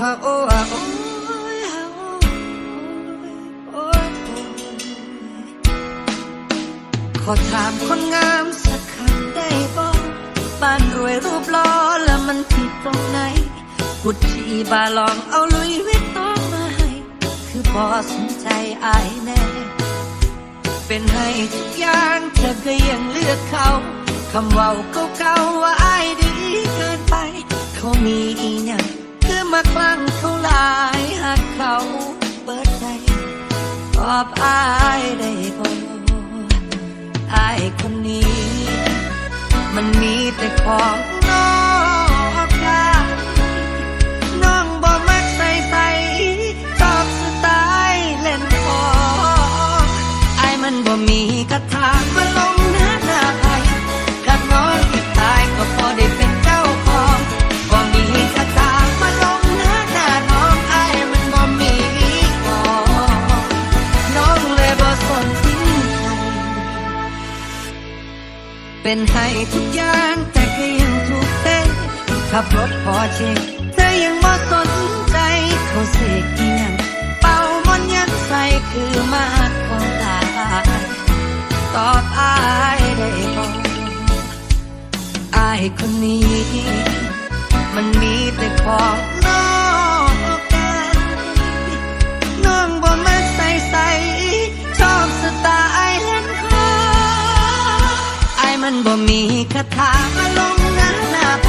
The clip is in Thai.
ฮะโอ้ฮะโอ้ยฮะโอ้ยโอ้ยขอถามคนงามสักคำได้บ่บ้านรวยรูปล่อแล้วมันผิดตรงไหนกุดชีบาลองเอาลุยวิตตองมาให้ คือบอสนใจอายแน่ เป็นให้ทุกอย่างเธอก็ยังเลือกเขาคำว่าเก่าๆว่าอายดีเกินไป เขามีอีห ยังคือมาคลั่งเขาหลายหากเขาเปิดใจตอบอายได้บ่อายคนนี้ มันมีแต่ของ เป็นให้ทุกอย่างแต่ก็ยังถูกเตะขับรถพอเช็คเธอยังบ่สนใจเขาเสกอียงเป่ามนยัดใส่คือมาของตายตอบอายได้บ่อายคนนี้ มันมีแต่ของนอ บ่มีคาถามาลงหน้าหน้าไผ